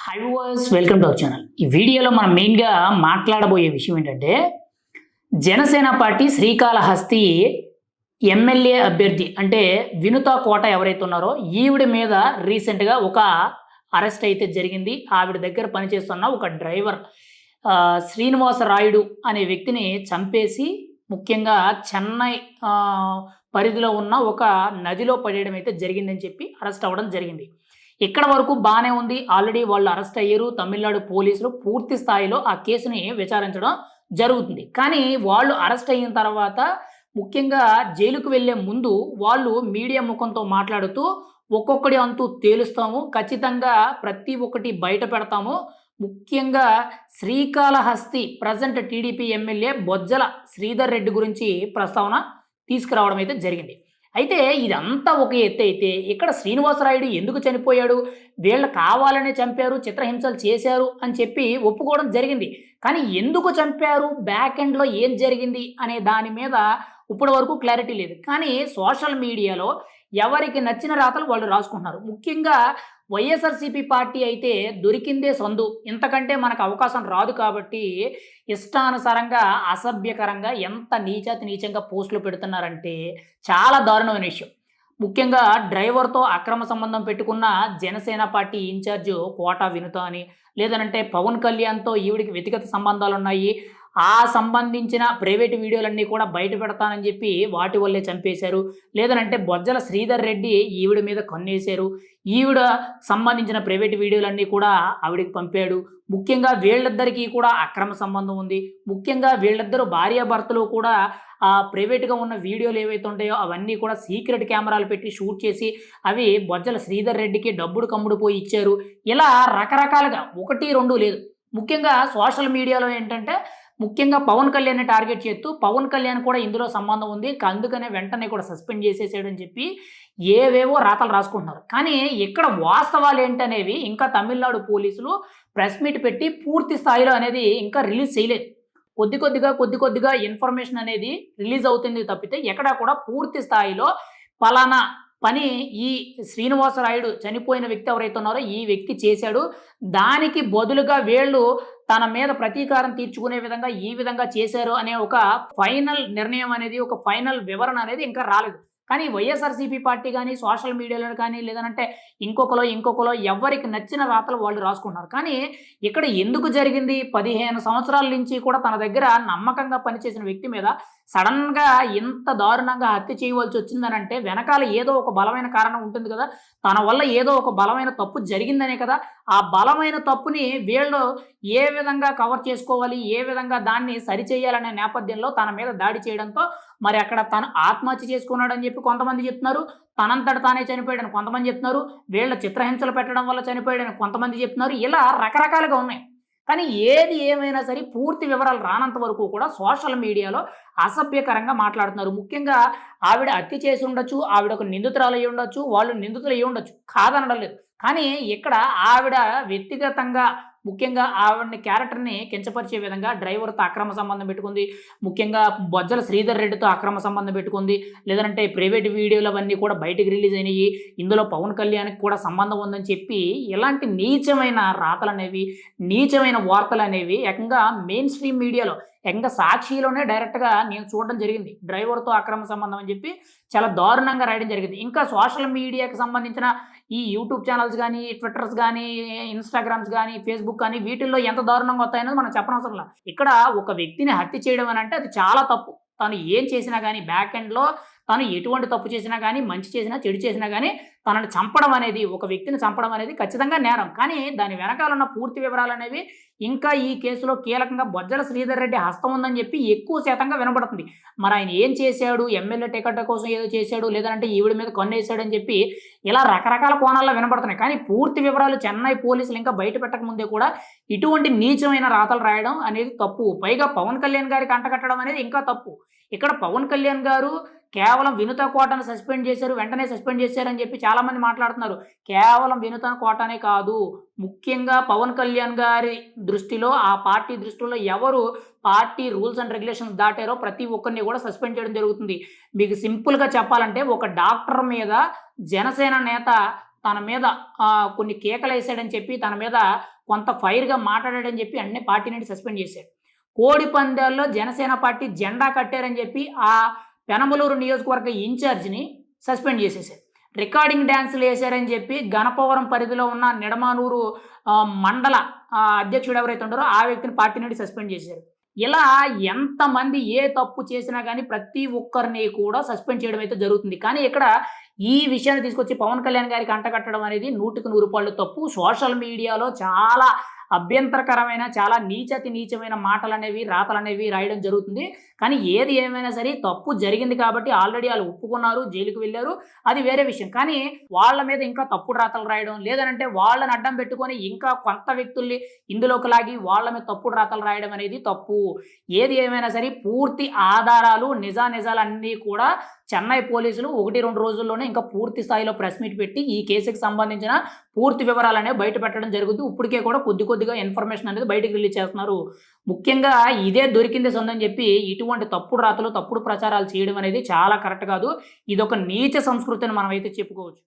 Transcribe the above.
Hi voice welcome to our channel ఈ వీడియోలో మనం మెయిన్గా మాట్లాడబోయే విషయం ఏంటంటే జనసేన పార్టీ శ్రీకాళహస్తి ఎమ్మెల్యే అభ్యర్థి అంటే వినుత కోట ఎవరైతే ఉన్నారో ఈవిడ మీద రీసెంట్గా ఒక అరెస్ట్ అయితే జరిగింది. ఆవిడ దగ్గర పనిచేస్తున్న ఒక డ్రైవర్ శ్రీనివాస రాయుడు అనే వ్యక్తిని చంపేసి ముఖ్యంగా చెన్నై పరిధిలో ఉన్న ఒక నదిలో పడేయడం అయితే జరిగిందని చెప్పి అరెస్ట్ అవ్వడం జరిగింది. ఇక్కడ వరకు బాగానే ఉంది? ఆల్రెడీ వాళ్ళు అరెస్ట్ అయ్యారు. తమిళనాడు పోలీసులు పూర్తి స్థాయిలో ఆ కేసుని విచారించడం జరుగుతుంది. కానీ వాళ్ళు అరెస్ట్ అయిన తర్వాత ముఖ్యంగా జైలుకు వెళ్ళే ముందు వాళ్ళు మీడియా ముఖంతో మాట్లాడుతూ ఒక్కొక్కటి అంతూ తేలుస్తాము. ఖచ్చితంగా ప్రతి ఒక్కటి బయట పెడతాము. ముఖ్యంగా Srikalahasti present TDP MLA Bojjala Sridhar Reddy గురించి ప్రస్తావన తీసుకురావడం అయితే జరిగింది. అయితే ఇదంతా ఒక ఎత్తు అయితే ఇక్కడ శ్రీనివాసరాయుడు ఎందుకు చనిపోయాడు? వీళ్ళు కావాలనే చంపారు చిత్రహింసలు చేశారు అని చెప్పి ఒప్పుకోవడం జరిగింది. కానీ ఎందుకు చంపారు? బ్యాక్ ఎండ్లో ఏం జరిగింది? అనే దాని మీద ఇప్పటి వరకు క్లారిటీ లేదు. కానీ సోషల్ మీడియాలో ఎవరికి నచ్చిన రాతలు వాళ్ళు రాసుకుంటున్నారు. ముఖ్యంగా వైఎస్ఆర్సీపీ పార్టీ అయితే దొరికిందే సందు. ఇంతకంటే మనకు అవకాశం రాదు కాబట్టి ఇష్టానుసారంగా అసభ్యకరంగా ఎంత నీచాతి నీచంగా పోస్టులు పెడుతున్నారంటే చాలా దారుణమైన విషయం. ముఖ్యంగా డ్రైవర్తో అక్రమ సంబంధం పెట్టుకున్న జనసేన పార్టీ ఇన్ఛార్జ్ కోటా వినుత అని లేదనంటే పవన్ కళ్యాణ్తో ఈవిడికి వ్యక్తిగత సంబంధాలు ఉన్నాయి ఆ సంబంధించిన ప్రైవేట్ వీడియోలన్నీ కూడా బయట పెడతానని చెప్పి వాటి వల్లే చంపేశారు. లేదనంటే బొజ్జల శ్రీధర్ రెడ్డి ఈవిడ మీద కన్నేశారు. ఈవిడ సంబంధించిన ప్రైవేట్ వీడియోలన్నీ కూడా ఆవిడికి పంపాడు. ముఖ్యంగా వీళ్ళిద్దరికీ కూడా అక్రమ సంబంధం ఉంది. ముఖ్యంగా వీళ్ళిద్దరూ భార్యాభర్తలు కూడా ఆ ప్రైవేట్గా ఉన్న వీడియోలు ఏవైతే ఉంటాయో అవన్నీ కూడా సీక్రెట్ కెమెరాలు పెట్టి షూట్ చేసి అవి బొజ్జల శ్రీధర్ రెడ్డికి డబ్బుడు కమ్ముడు పోయి ఇచ్చారు. ఇలా రకరకాలుగా ఒకటి రెండు లేదు. ముఖ్యంగా సోషల్ మీడియాలో ఏంటంటే ముఖ్యంగా పవన్ కళ్యాణ్ని టార్గెట్ చేస్తూ పవన్ కళ్యాణ్ కూడా ఇందులో సంబంధం ఉంది. అందుకనే వెంటనే కూడా సస్పెండ్ చేసేసాడని చెప్పి ఏవేవో రాతలు రాసుకుంటున్నారు. కానీ ఇక్కడ వాస్తవాలు ఏంటనేవి ఇంకా తమిళనాడు పోలీసులు ప్రెస్ మీట్ పెట్టి పూర్తి స్థాయిలో అనేది ఇంకా రిలీజ్ చేయలేదు. కొద్ది కొద్దిగా కొద్ది కొద్దిగా ఇన్ఫర్మేషన్ అనేది రిలీజ్ అవుతుంది తప్పితే ఎక్కడా కూడా పూర్తి స్థాయిలో పలానా పని ఈ శ్రీనివాసరాయుడు చనిపోయిన వ్యక్తి ఎవరైతే ఉన్నారో ఈ వ్యక్తి చేశాడు. దానికి బదులుగా వీళ్ళు తన మీద ప్రతీకారం తీర్చుకునే విధంగా ఈ విధంగా చేశారు అనే ఒక ఫైనల్ నిర్ణయం అనేది ఒక ఫైనల్ వివరణ అనేది ఇంకా రాలేదు. కానీ వైఎస్ఆర్సీపీ పార్టీ కానీ సోషల్ మీడియాలో కానీ లేదంటే ఇంకొకలో ఇంకొకలో ఎవరికి నచ్చిన రాతలు వాళ్ళు రాసుకున్నారు కానీ ఇక్కడ ఎందుకు జరిగింది? పదిహేను సంవత్సరాల నుంచి కూడా తన దగ్గర నమ్మకంగా పనిచేసిన వ్యక్తి మీద సడన్గా ఇంత దారుణంగా హత్య చేయవలసి వచ్చిందనంటే వెనకాల ఏదో ఒక బలమైన కారణం ఉంటుంది కదా తన వల్ల ఏదో ఒక బలమైన తప్పు జరిగిందనే కదా ఆ బలమైన తప్పుని వీళ్ళు ఏ విధంగా కవర్ చేసుకోవాలి ఏ విధంగా దాన్ని సరిచేయాలనే నేపథ్యంలో తన మీద దాడి చేయడంతో మరి అక్కడ తను ఆత్మహత్య చేసుకున్నాడని చెప్పి కొంతమంది చెప్తున్నారు తనంతట తానే చనిపోయాడని కొంతమంది చెప్తున్నారు వీళ్ళ చిత్రహింసలు పెట్టడం వల్ల చనిపోయాడని కొంతమంది చెప్తున్నారు ఇలా రకరకాలుగా ఉన్నాయి. కానీ ఏది ఏమైనా సరే పూర్తి వివరాలు రానంత వరకు కూడా సోషల్ మీడియాలో అసభ్యకరంగా మాట్లాడుతున్నారు. ముఖ్యంగా ఆవిడ హత్య చేసి ఉండొచ్చు ఆవిడ ఒక నిందితురాలు అయి ఉండొచ్చు వాళ్ళు నిందితులు అయి ఉండొచ్చు. కాదనడం లేదు. కానీ ఇక్కడ ఆవిడ వ్యక్తిగతంగా ముఖ్యంగా ఆవిడని క్యారెక్టర్ని కించపరిచే విధంగా డ్రైవర్తో అక్రమ సంబంధం పెట్టుకుంది. ముఖ్యంగా బొజ్జల శ్రీధర్ రెడ్డితో అక్రమ సంబంధం పెట్టుకుంది. లేదంటే ప్రైవేట్ వీడియోలు అవన్నీ కూడా బయటికి రిలీజ్ అయినాయి. ఇందులో పవన్ కళ్యాణ్కి కూడా సంబంధం ఉందని చెప్పి ఇలాంటి నీచమైన రాతలు అనేవి నీచమైన వార్తలు అనేవి ఏకంగా మెయిన్ స్ట్రీమ్ మీడియాలో ఏకంగా సాక్షిలోనే డైరెక్ట్గా నేను చూడడం జరిగింది. డ్రైవర్తో అక్రమ సంబంధం అని చెప్పి చాలా దారుణంగా రాయడం జరిగింది. ఇంకా సోషల్ మీడియాకి సంబంధించిన ఈ యూట్యూబ్ ఛానల్స్ కానీ ట్విట్టర్స్ కానీ ఇన్స్టాగ్రామ్స్ కానీ ఫేస్బుక్ కానీ వీటిల్లో ఎంత దారుణంగా వస్తాయనేది మనం చెప్పనవసరం లేదు. ఇక్కడ ఒక వ్యక్తిని హత్య చేయడం అని అంటే అది చాలా తప్పు. తను ఏం చేసినా కానీ బ్యాక్ ఎండ్లో తను ఎటువంటి తప్పు చేసినా కానీ మంచి చేసినా చెడు చేసినా కానీ తనను చంపడం అనేది ఒక వ్యక్తిని చంపడం అనేది ఖచ్చితంగా నేరం. కానీ దాని వెనకాల ఉన్న పూర్తి వివరాలు అనేవి ఇంకా ఈ కేసులో కీలకంగా బొజ్జల శ్రీధర్ రెడ్డి హస్తం ఉందని చెప్పి ఎక్కువ శాతంగా వినబడుతుంది. మరి ఆయన ఏం చేశాడు? ఎమ్మెల్యే టికెట్ కోసం ఏదో చేశాడు? లేదంటే ఈవిడ మీద కొన్నేసాడని చెప్పి ఇలా రకరకాల కోణాల్లో వినబడుతున్నాయి. కానీ పూర్తి వివరాలు చెన్నై పోలీసులు ఇంకా బయట పెట్టక ముందే కూడా ఇటువంటి నీచమైన రాతలు రాయడం అనేది తప్పు. పైగా పవన్ కళ్యాణ్ గారికి అంటగట్టడం అనేది ఇంకా తప్పు. ఇక్కడ పవన్ కళ్యాణ్ గారు కేవలం వినుత కోటను సస్పెండ్ చేశారు వెంటనే సస్పెండ్ చేశారని చెప్పి చాలామంది మాట్లాడుతున్నారు. కేవలం వినుత కోటనే కాదు ముఖ్యంగా పవన్ కళ్యాణ్ గారి దృష్టిలో ఆ పార్టీ దృష్టిలో ఎవరు పార్టీ రూల్స్ అండ్ రెగ్యులేషన్స్ దాటారో ప్రతి ఒక్కరిని కూడా సస్పెండ్ చేయడం జరుగుతుంది. మీకు సింపుల్గా చెప్పాలంటే ఒక డాక్టర్ మీద జనసేన నేత తన మీద కొన్ని కేకలు వేసాడని చెప్పి తన మీద కొంత ఫైర్గా మాట్లాడాడని చెప్పి అన్ని పార్టీ నుండి సస్పెండ్ చేశాడు కోడి పందాల్లో జనసేన పార్టీ జెండా కట్టారని చెప్పి ఆ పెనమలూరు నియోజకవర్గ ఇన్ఛార్జిని సస్పెండ్ చేసేసారు రికార్డింగ్ డ్యాన్సులు వేశారని చెప్పి గణపవరం పరిధిలో ఉన్న నిడమానూరు మండల అధ్యక్షుడు ఎవరైతే ఉండారో ఆ వ్యక్తిని పార్టీ నుండి సస్పెండ్ చేశారు. ఇలా ఎంతమంది ఏ తప్పు చేసినా కానీ ప్రతి ఒక్కరిని కూడా సస్పెండ్ చేయడం అయితే జరుగుతుంది. కానీ ఇక్కడ ఈ విషయాన్ని తీసుకొచ్చి పవన్ కళ్యాణ్ గారికి అంటగట్టడం అనేది నూటికి నూరు రూపాయల తప్పు. సోషల్ మీడియాలో చాలా అభ్యంతరకరమైన చాలా నీచతి నీచమైన మాటలు అనేవి రాతలు అనేవి రాయడం జరుగుతుంది. కానీ ఏది ఏమైనా సరే తప్పు జరిగింది కాబట్టి ఆల్రెడీ వాళ్ళు ఒప్పుకున్నారు జైలుకు వెళ్ళారు. అది వేరే విషయం. కానీ వాళ్ళ మీద ఇంకా తప్పుడు రాతలు రాయడం లేదనంటే వాళ్ళని అడ్డం పెట్టుకొని ఇంకా కొంత వ్యక్తుల్ని ఇందులోకి లాగి వాళ్ళ మీద తప్పుడు రాతలు రాయడం అనేది తప్పు. ఏది ఏమైనా సరే పూర్తి ఆధారాలు నిజా నిజాలన్నీ కూడా చెన్నై పోలీసులు ఒకటి రెండు రోజుల్లోనే ఇంకా పూర్తి స్థాయిలో ప్రెస్ మీట్ పెట్టి ఈ కేసుకి సంబంధించిన పూర్తి వివరాలనే బయట పెట్టడం జరుగుతుంది ఇప్పటికే కూడా కొద్ది కొద్దిగా ఇన్ఫర్మేషన్ అనేది బయటకు రిలీజ్ చేస్తున్నారు. ముఖ్యంగా ఇదే దొరికింది సొందని చెప్పి ఇటువంటి తప్పుడు రాతలు తప్పుడు ప్రచారాలు చేయడం అనేది చాలా కరెక్ట్ కాదు. ఇది ఒక నీచ సంస్కృతి అని మనం అయితే చెప్పుకోవచ్చు.